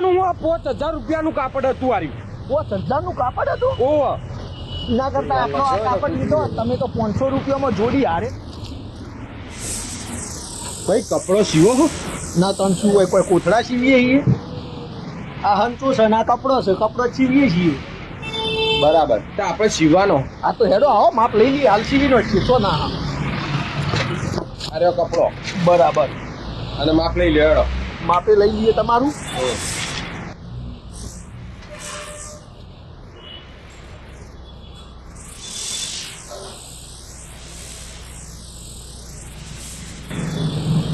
સીવવાનું હું પાંચ હજાર રૂપિયાનું કાપડ હતું આર્યું. પાંચ હજારનું કાપડ હતું? ઓહ. ના કરતા આપણો આ કાપડ લીધો તમે તો પાંચસો રૂપિયામાં જોડી હારે. ભાઈ કપડો સીવો હો. ના તન શું હોય કોઈ કોથળા સીવીએ છીએ? આ હંચો છે ના કપડો છે કપડો સીવીએ છીએ. બરાબર. તો આપણે સીવાનો આ તો હેડો આવો માપ લઈ લઈએ હાલ સીવીનો છીએ તો ના અરે કપડો. બરાબર. અને માપ લઈ લે હેડો. માપે લઈ લઈએ તમારું?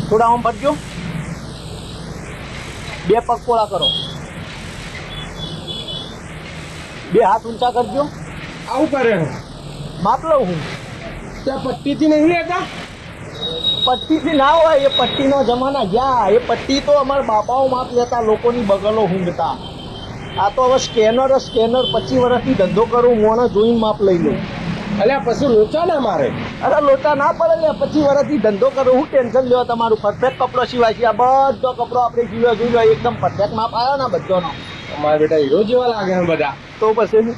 થોડા આમ ભરજો બે પગ પોળા કરો. બે હાથ ઊંચા કરજો. આવું કરે માપ લઉં હું. ત્યાં પટ્ટીથી નહીં લેતા? પટ્ટીથી ના હોય એ પટ્ટીનો જમાના ગયા. એ પટ્ટી તો અમારા બાપાઓ માપ લેતા લોકોની બગલો ઊંઘતા. આ તો હવે સ્કેનર સ્કેનર પચીસ વર્ષથી ધંધો કરું હું જોઈને માપ લઈ લઉં. અલ્યા પછી લોચા ના મારે. અરે લોચા ના પડે ને પછી વર્ષથી ધંધો કરો હું ટેન્શન લેવા તમારું. પરફેક્ટ કપડો સિવાય છે આ બધો કપડો આપણે જીવ્યો જોઈ એકદમ પરફેક્ટ માપ આવ્યો ને બધોનો. અમારે બેટા હીરો જેવા લાગે ને બધા. તો પછી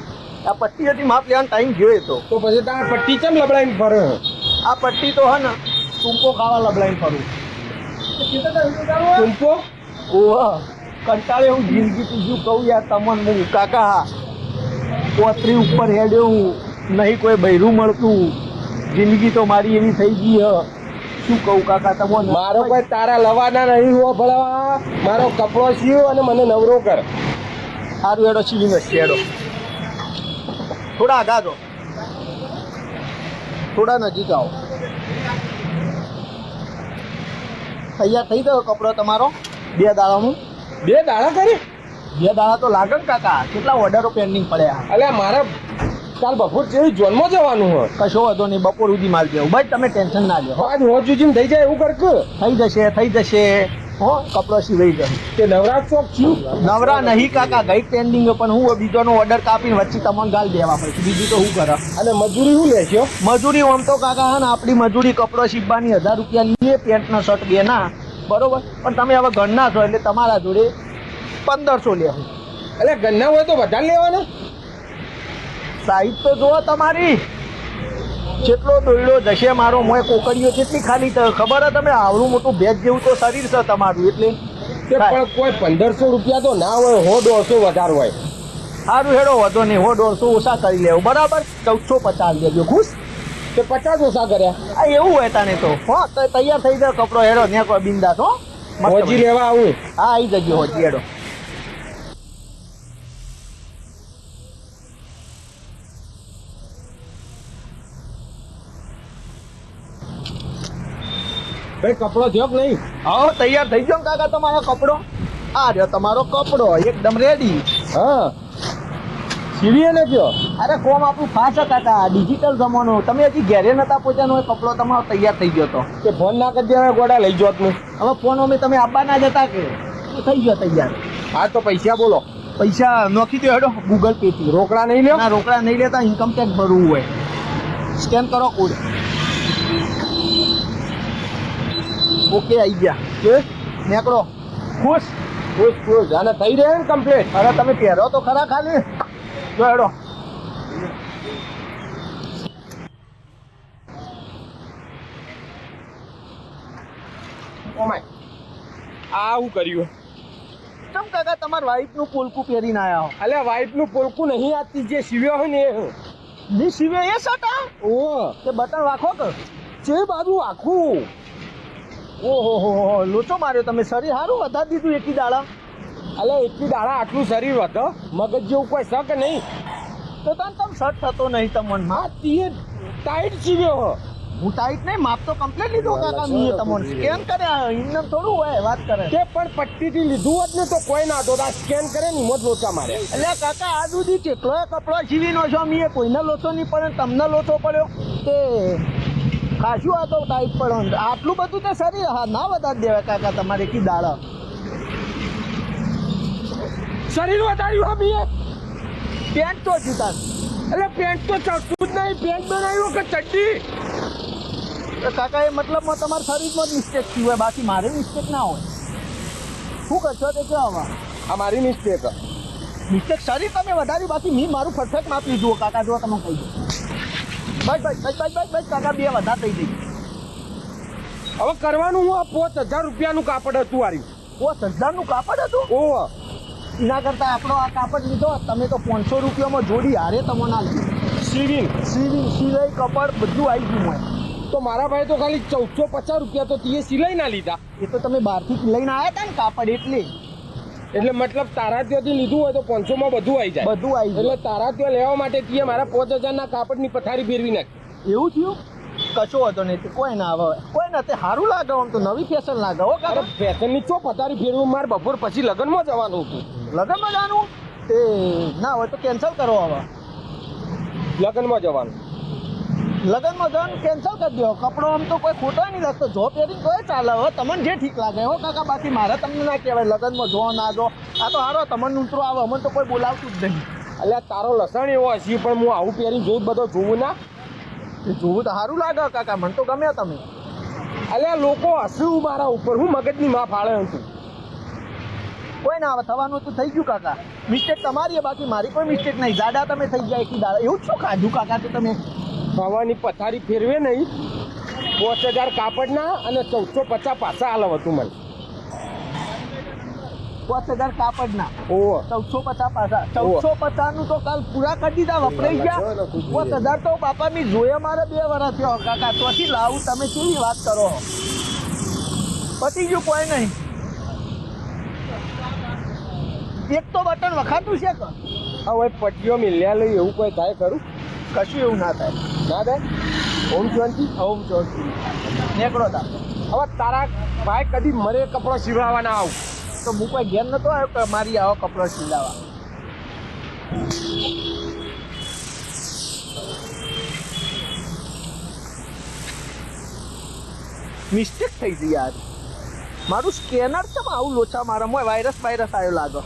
આ પટ્ટી હતી માપ લેવાનો ટાઈમ ગયો તો. તો પછી તારે પટ્ટી કેમ લબડાઈને ફરે? આ પટ્ટી તો હે ને ટૂંકો ખાવા લબડાઈને ફરું. ટૂંકો? ઓહ કંટાળે હું જિંદગી બીજું કહું યાર તમને કાકા પોતરી ઉપર હેડ્યો હું. નહીં કોઈ બૈરું મળતું. જિંદગી તો મારી એવી થઈ ગઈ હ. શું કહું કાકા તમને? મારો કોઈ તારા લવાના નહીં હો ભળવા મારો કપડો સીવ અને મને નવરો કર. સારું એડો સીવી નથી એડો થોડા આગા જો થોડા નજીક આવો. તૈયાર થઈ ગયો કપડો તમારો? બે દાડાનું? બે દાડા કરી? બે દાડા તો લાગે કાકા. કેટલા ઓર્ડરો પેન્ડિંગ પડ્યા. અલ્યા મારે કાલ બપોર જેવી જોનમાં જવાનું હોય. કશો વાંધો નહીં બપોર સુધી માલ દેવું. ભાઈ તમે ટેન્શન ના લો આજ રોજ સુધી થઈ જાય એવું કરક? થઈ જશે થઈ જશે. હો કપડો સિવાઈ જશે તે નવરા ચોક છું. નવરા નહીં કાકા ગઈ ટ્રેન્ડિંગ પણ હું બીજોનો ઓર્ડર કાપીને વચ્ચે તમને ગાલ દેવા પડશે. બીજું તો હું કરે? અને મજૂરી શું લેશો મજૂરી આમ તો કાકા હા ને આપણી મજૂરી કપડો સીવવાની હજાર રૂપિયા લઈએ પેન્ટનો શર્ટ બે ના. બરોબર? પણ તમે હવે ઘરના છો એટલે તમારા જોડે પંદરસો લેવું. એટલે ગન્ના હોય તો વધારે લેવાના? સાઈઝ તો જુઓ તમારી. જેટલો દોયડો જશે મારો મોય કોકડીઓ કેટલી ખાલી ખબર હે તમે આવડું મોટું ભેજ જેવું તો શરીર છે તમારું એટલે પણ કોઈ પંદરસો રૂપિયા તો ના હોય હો દોઢસો વધારે હોય. સારું હેડો વધો નહીં હો દોઢસો ઓછા કરી લેવું બરાબર? ચૌદસો પચાસ લેજો ખુશ? તે પચાસ ઓછા કર્યા. આ એવું હોય તાને તો. હો તૈયાર થઈ જાય કપડો હેડો ત્યાં કોઈ બિંદાસ હો. હોજી લેવા આવું. હા આવી જજો હોજી હેડો. ભાઈ કપડો થયો કે નહીં? હા તૈયાર થઈ ગયો કાકા તમારો કપડો? આ રહ્યો તમારો કપડો એકદમ રેડી હા. સિરિયલે કયો? અરે કોમ આપણું ફાસ્ટ કાકા ડિજિટલ જમાનો. તમે હજી ઘેરે નતા પહોંચ્યા હોય કપડો તમારો તૈયાર થઈ ગયો તો. કે ફોન ના કરી દેવા ગોડા લઈ જોતનું હવે ફોન અમે તમે આપવા ના જતા કે? થઈ ગયો તૈયાર. હા તો પૈસા બોલો. પૈસા નોખી દો હેડો ગૂગલ પે થી. રોકડા નહીં લ્યો. ના રોકડા નહીં લેતા ઇન્કમ ટેક્સ ભરવું હોય. સ્કેન કરો કોડ ઓકે આવી ગયા. કે? નેકળો. ખુશ? ખુશ ખુશ. અને થઈ રહે ને કમ્પ્લીટ અરે તમે પહેરો તો ખરા ખાલી. જો હેડો. ઓમાય આ આવું કર્યું? કેમ કાકા તમારા વાઈફનું પોલકું પહેરીને આયા હો? અલ્યા વાઈફનું પોલકું નહીં આતી જે સીવ્યો હોય ને એ સિવે એ સટા ઓ તે બટન રાખો કે? જે બાજુ આખું ઓહો હો હો લોચો માર્યો તમે. શરીર સારું વધારી દીધું એકી દાડા. અલે એટલી દાડા આટલું શરીર હતો મગજ જેવું કોઈ શક નહીં? તો તને તમે શર્ટ થતો નહીં તમને હા તીએ ટાઈટ સીવ્યો હો હું ટાઈટ નહીં માપ તો કમ્પ્લીટ લીધો કાકા મીએ તમને. સ્કેન કરે ઇન્ડમ થોડું હોય વાત કરે. તે પણ પટ્ટીથી લીધું હોત ને તો કોઈ ના તો આ સ્કેન કરે ને મોજ લોચા મારે. એટલે કાકા આ સુધી કેટલો કપડો સીવીનો છો મીએ? કોઈને લોચો નહીં પડે તમને લોચો પડ્યો? તે ખાસું આ તો ટાઈપ પણ આટલું બધું તો શરીર હા ના વધારી દેવાય કાકા તમારે કી દાડા. શરીર વધાર્યું હા બીએ પેન્ટ તો જીતા એટલે પેન્ટ તો ચડતું જ નહીં. પેન્ટ બનાવ્યું કે ચડ્ડી? કાકા એ મતલબમાં તમારા શરીરમાં જ મિસ્ટેક થયું હોય. બાકી મારે મિસ્ટેક ના હોય. શું કરશો તે કેવા આ મારી મિસ્ટેક મિસ્ટેક શરીર તમે વધાર્યું બાકી મેં મારું પરફેક્ટ માપ લીધું કાકા જો તમે કહી દો. બસ બસ બસ બસ બસ બસ કાકા બે વધારે થઈ ગઈ. હવે કરવાનું હું આ પાંચ હજાર રૂપિયાનું કાપડ હતું આર્યું. પોસ હજારનું કાપડ હતું? ઓહ. એના કરતાં આપણો આ કાપડ લીધો તમે તો પાંચસો રૂપિયામાં જોડી હારે તમને ના લીધી. સીવિંગ. સીવી સિલાઈ કપડ બધું આવી ગયું હોય. તો મારા ભાઈ તો ખાલી ચૌદસો પચાસ રૂપિયા તો તે સિલાઈ ના લીધા. એ તો તમે બહારથી લઈને આવ્યા હતા ને કાપડ એટલે. એટલે મતલબ તારા ત્યાંથી લીધું હોય તો પાંચસોમાં બધું આવી જાય. બધું આવી એટલે ગયું તારા ત્યાં લેવા માટે તીએ મારા પાંચ હજારના કાપડની પથારી ફેરવી નાખી. એવું થયું? કશો હતો નહીં. કોઈ ના આવે. કોઈ ના તે સારું લાગે આમ તો. નવી ફેશન લાગે. હો અરે ફેશન ફેશનની ચો પથારી ફેરવું મારે બપોર પછી લગ્નમાં જવાનું હતું. લગનમાં જવાનું? તે ના હોય તો કેન્સલ કરો હવે લગ્નમાં જવાનું. લગનમાં જવાનું કેન્સલ કરી દો. કપડો આમ તો કોઈ ખોટો નહીં લાગતો જો પહેરીને કોઈ ચાલે. હવે તમને જે ઠીક લાગે. હો, કાકા બાકી મારે તમને ના કહેવાય. લગનમાં જો ના જો. આ તો હારો, તમને ઉતરો આવે. અમને તો કોઈ બોલાવતું જ નહીં. એટલે તારો લસણ એવો હશે, પણ હું આવું પહેરીને જોઉં બધો જોવું ના. જોવું તો સારું લાગે, કાકા. મને તો ગમે તમે. એટલે લોકો હસ્યું મારા ઉપર. હું મગજની માં ફાળે હતું કોઈ ના આવે. થવાનું તો થઈ ગયું, કાકા. મિસ્ટેક તમારી બાકી મારી કોઈ મિસ્ટેક નહીં. જાડા તમે થઈ ગયા, એકી દાડા. એવું શું ખાધું, કાકા, તો તમે? હવાની પથારી ફેરવે નહીં. પાંચ હજાર કાપડના અને ચૌદસો પચાસ પાછા હાલવ હતું મને. પાંચ હજાર કાપડના. ઓહો. ચૌદસો પચાસ પાછા ચૌદસો પચાસનું તો કાલ પૂરા કરી દીધા વપરાઈ ગયા. પાંચ હજાર તો બાપા મેં જોયા મારે બે વર્ષ થયો. કાકા લાવું તમે કેવી વાત કરો? પતી ગયું કોઈ નહીં. એક તો બટન વખાતું છે હવે પટીઓ મિલ્યા લઈ એવું કોઈ થાય ખરું? કશું એવું ના થાય. ના થાય ઓમ શાંતિ ઓમ ચોર નીકળો તા હવે તારા ભાઈ કદી મરે કપડો સિવાવા ના આવું. તો હું કોઈ ઘેર નતો આવ્યો કે મારી આવો કપડો સિલાવા મિસ્ટેક થઈ ગઈ યાર. મારું સ્કેનર છે આવું લોચા મારામાં વાયરસ વાયરસ આવ્યો લાગે.